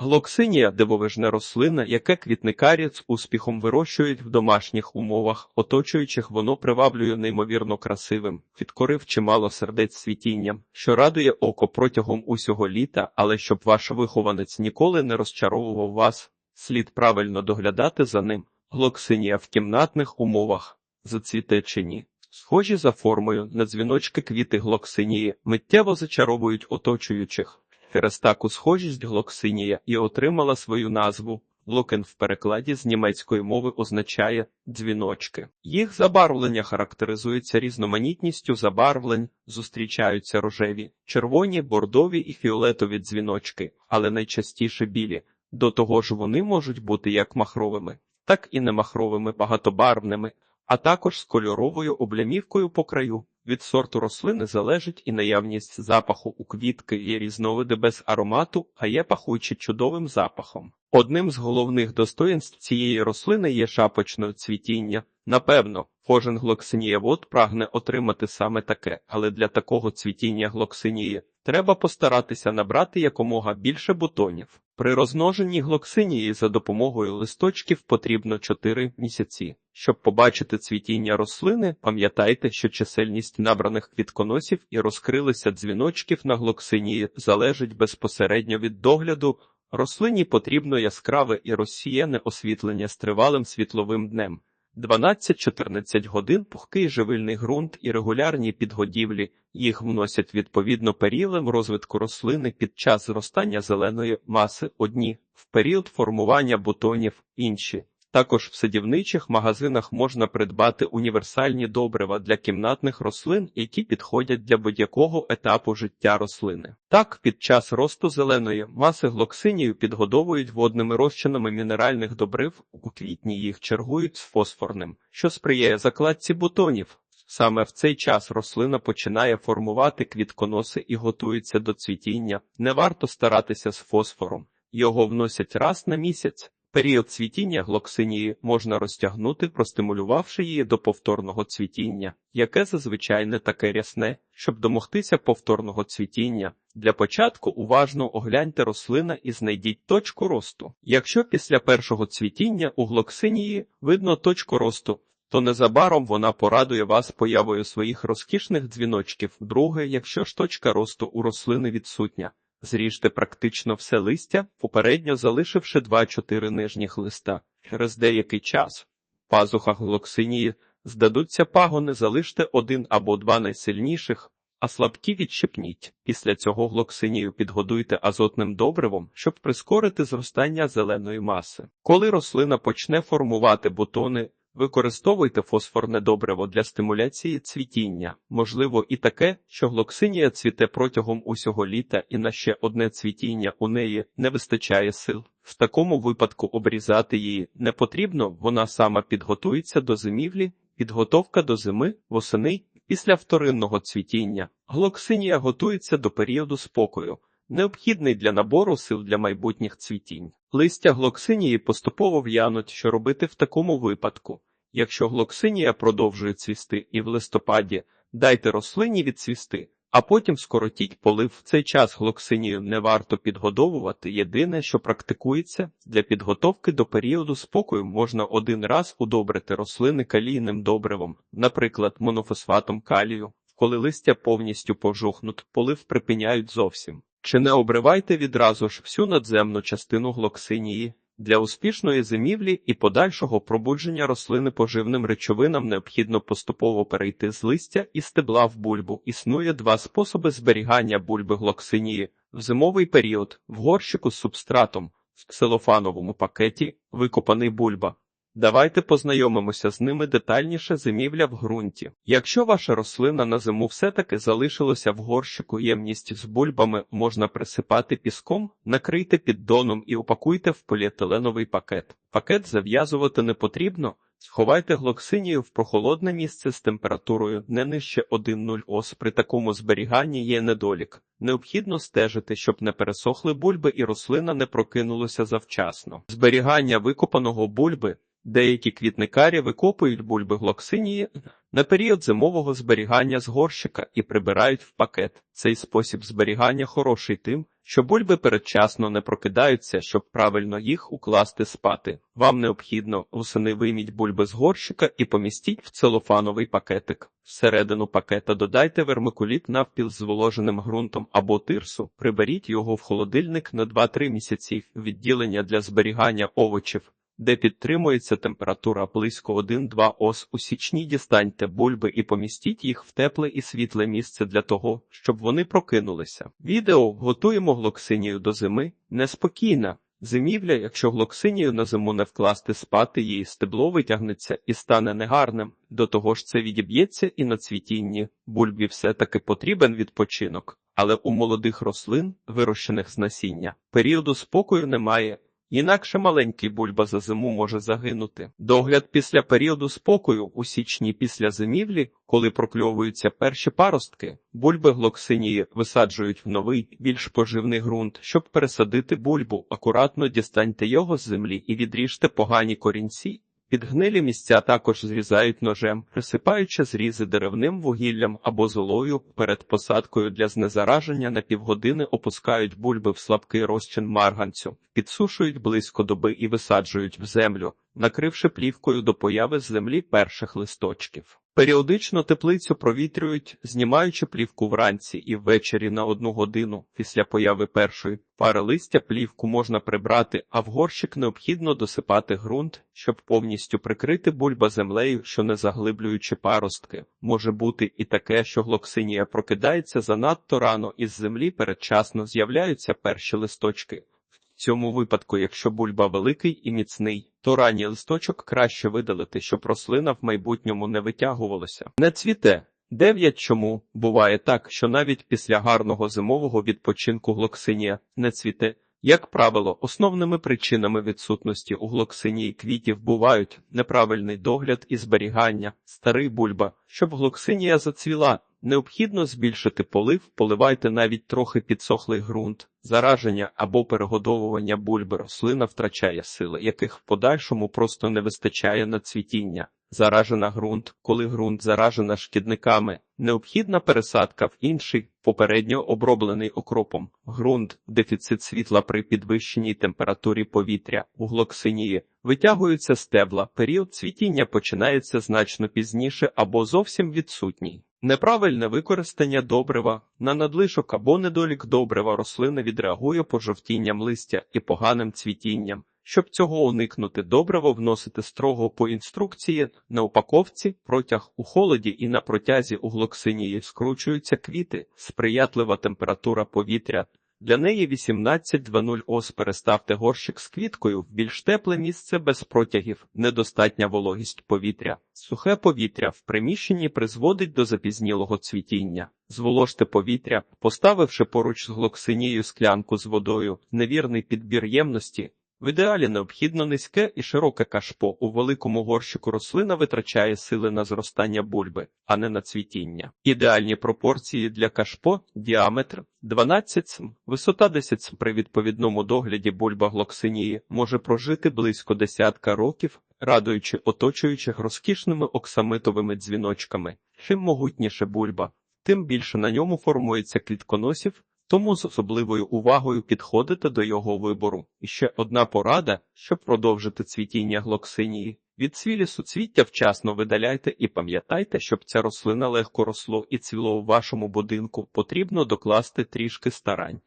Глоксинія – дивовижна рослина, яке квітникарі з успіхом вирощують в домашніх умовах, оточуючих воно приваблює неймовірно красивим, підкорив чимало сердець світінням, що радує око протягом усього літа, але щоб ваш вихованець ніколи не розчаровував вас, слід правильно доглядати за ним. Глоксинія в кімнатних умовах зацвіте чи ні. Схожі за формою на дзвіночки квіти глоксинії миттєво зачаровують оточуючих. Через таку схожість глоксинія і отримала свою назву. Локен в перекладі з німецької мови означає дзвіночки. Їх забарвлення характеризується різноманітністю забарвлень, зустрічаються рожеві, червоні, бордові і фіолетові дзвіночки, але найчастіше білі. До того ж вони можуть бути як махровими, так і немахровими багатобарвними, а також з кольоровою облямівкою по краю. Від сорту рослини залежить і наявність запаху у квітки є різновиди без аромату, а є пахучі чудовим запахом. Одним з головних достоїнств цієї рослини є шапочне цвітіння. Напевно, кожен глоксинієвод прагне отримати саме таке, але для такого цвітіння глоксинії треба постаратися набрати якомога більше бутонів. При розмноженні глоксинії за допомогою листочків потрібно 4 місяці. Щоб побачити цвітіння рослини, пам'ятайте, що чисельність набраних квітконосів і розкрилися дзвіночків на глоксинії залежить безпосередньо від догляду. Рослині потрібно яскраве і розсіяне освітлення з тривалим світловим днем. 12-14 годин пухкий живильний ґрунт і регулярні підгодівлі. Їх вносять відповідно періодам розвитку рослини під час зростання зеленої маси одні, в період формування бутонів інші. Також в садівничих магазинах можна придбати універсальні добрива для кімнатних рослин, які підходять для будь-якого етапу життя рослини. Так, під час росту зеленої маси глоксинію підгодовують водними розчинами мінеральних добрив, у квітні їх чергують з фосфорним, що сприяє закладці бутонів. Саме в цей час рослина починає формувати квітконоси і готується до цвітіння. Не варто старатися з фосфором, його вносять раз на місяць. Період цвітіння глоксинії можна розтягнути, простимулювавши її до повторного цвітіння, яке зазвичай не таке рясне, щоб домогтися повторного цвітіння. Для початку уважно огляньте рослина і знайдіть точку росту. Якщо після першого цвітіння у глоксинії видно точку росту, то незабаром вона порадує вас появою своїх розкішних дзвіночків. Друге, якщо ж точка росту у рослини відсутня. Зріжте практично все листя, попередньо залишивши 2-4 нижніх листа. Через деякий час в пазухах глоксинії здадуться пагони, залиште один або два найсильніших, а слабкі відщепніть. Після цього глоксинію підгодуйте азотним добривом, щоб прискорити зростання зеленої маси. Коли рослина почне формувати бутони, Використовуйте фосфорне добриво для стимуляції цвітіння, можливо, і таке, що глоксинія цвіте протягом усього літа, і на ще одне цвітіння у неї не вистачає сил. В такому випадку обрізати її не потрібно, вона сама підготується до зимівлі, підготовка до зими, восени після вторинного цвітіння. Глоксинія готується до періоду спокою. Необхідний для набору сил для майбутніх цвітінь. Листя глоксинії поступово в'януть, що робити в такому випадку. Якщо глоксинія продовжує цвісти і в листопаді, дайте рослині відцвісти, а потім скоротіть полив. В цей час глоксинію не варто підгодовувати. Єдине, що практикується, для підготовки до періоду спокою можна один раз удобрити рослини калійним добривом, наприклад, монофосфатом калію. Коли листя повністю пожухнуть, полив припиняють зовсім. Чи не обривайте відразу ж всю надземну частину глоксинії. Для успішної зимівлі і подальшого пробудження рослини поживним речовинам необхідно поступово перейти з листя і стебла в бульбу. Існує два способи зберігання бульби глоксинії в зимовий період в горщику з субстратом, в ксилофановому пакеті викопаний бульба. Давайте познайомимося з ними детальніше зимівля в ґрунті. Якщо ваша рослина на зиму все-таки залишилася в горщику ємність з бульбами, можна присипати піском, накрийте піддоном і упакуйте в поліетиленовий пакет. Пакет зав'язувати не потрібно. Сховайте глоксинію в прохолодне місце з температурою не нижче 1,0 ос. При такому зберіганні є недолік. Необхідно стежити, щоб не пересохли бульби і рослина не прокинулася завчасно. Зберігання викопаного бульби Деякі квітникарі викопують бульби глоксинії на період зимового зберігання з горщика і прибирають в пакет. Цей спосіб зберігання хороший тим, що бульби передчасно не прокидаються, щоб правильно їх укласти спати. Вам необхідно восени вийміть бульби з горщика і помістіть в целофановий пакетик. Всередину пакета додайте вермикуліт навпіл з зволоженим ґрунтом або тирсу, приберіть його в холодильник на 2-3 місяці, відділення для зберігання овочів де підтримується температура близько 1-2 ос у січні дістаньте бульби і помістіть їх в тепле і світле місце для того, щоб вони прокинулися. Відео готуємо глоксинію до зими неспокійна. Зимівля, якщо глоксинію на зиму не вкласти спати, її стебло витягнеться і стане негарним. До того ж це відіб'ється і на цвітінні. Бульбі все-таки потрібен відпочинок, але у молодих рослин, вирощених з насіння, періоду спокою немає. Інакше маленький бульба за зиму може загинути. Догляд після періоду спокою у січні після зимівлі, коли прокльовуються перші паростки, бульби глоксинії висаджують в новий, більш поживний ґрунт. Щоб пересадити бульбу, акуратно дістаньте його з землі і відріжте погані корінці. Підгнилі місця також зрізають ножем, присипаючи зрізи деревним вугіллям або золою. Перед посадкою для знезараження на півгодини опускають бульби в слабкий розчин марганцю, підсушують близько доби і висаджують в землю, накривши плівкою до появи з землі перших листочків. Періодично теплицю провітрюють, знімаючи плівку вранці і ввечері на одну годину. Після появи першої пари листя плівку можна прибрати, а в горщик необхідно досипати ґрунт, щоб повністю прикрити бульба землею, що не заглиблюючи паростки. Може бути і таке, що глоксинія прокидається занадто рано із землі передчасно з'являються перші листочки. Цьому випадку, якщо бульба великий і міцний, то ранній листочок краще видалити, щоб рослина в майбутньому не витягувалася. Не цвіте. Дев'ять чому буває так, що навіть після гарного зимового відпочинку глоксинія не цвіте. Як правило, основними причинами відсутності у глоксинії квітів бувають неправильний догляд і зберігання, старий бульба, щоб глоксинія зацвіла. Необхідно збільшити полив, поливайте навіть трохи підсохлий ґрунт, зараження або перегодовування бульби рослина втрачає сили, яких в подальшому просто не вистачає на цвітіння. Заражена ґрунт, коли ґрунт заражена шкідниками, необхідна пересадка в інший, попередньо оброблений окропом. ґрунт, дефіцит світла при підвищеній температурі повітря, у глоксинії, витягуються стебла, період цвітіння починається значно пізніше або зовсім відсутній. Неправильне використання добрива на надлишок або недолік добрива рослина відреагує пожовтінням листя і поганим цвітінням. Щоб цього уникнути, добриво вносити строго по інструкції на упаковці, протяг у холоді і на протязі у глоксинії скручуються квіти, сприятлива температура повітря. Для неї 18-00 ос переставте горщик з квіткою в більш тепле місце без протягів, недостатня вологість повітря. Сухе повітря в приміщенні призводить до запізнілого цвітіння. Зволожте повітря, поставивши поруч з глоксинією склянку з водою, невірний підбір ємності, в ідеалі необхідно низьке і широке кашпо. У великому горщику рослина витрачає сили на зростання бульби, а не на цвітіння. Ідеальні пропорції для кашпо діаметр 12 см, висота 10 см. При відповідному догляді бульба глоксинії може прожити близько десятка років, радуючи оточуючих розкішними оксамитовими дзвіночками. Чим могутніше бульба, тим більше на ньому формується клітконосів, тому з особливою увагою підходите до його вибору. І ще одна порада, щоб продовжити цвітіння глоксинії. Від цвілі суцвіття вчасно видаляйте і пам'ятайте, щоб ця рослина легко росло і цвіло у вашому будинку, потрібно докласти трішки старань.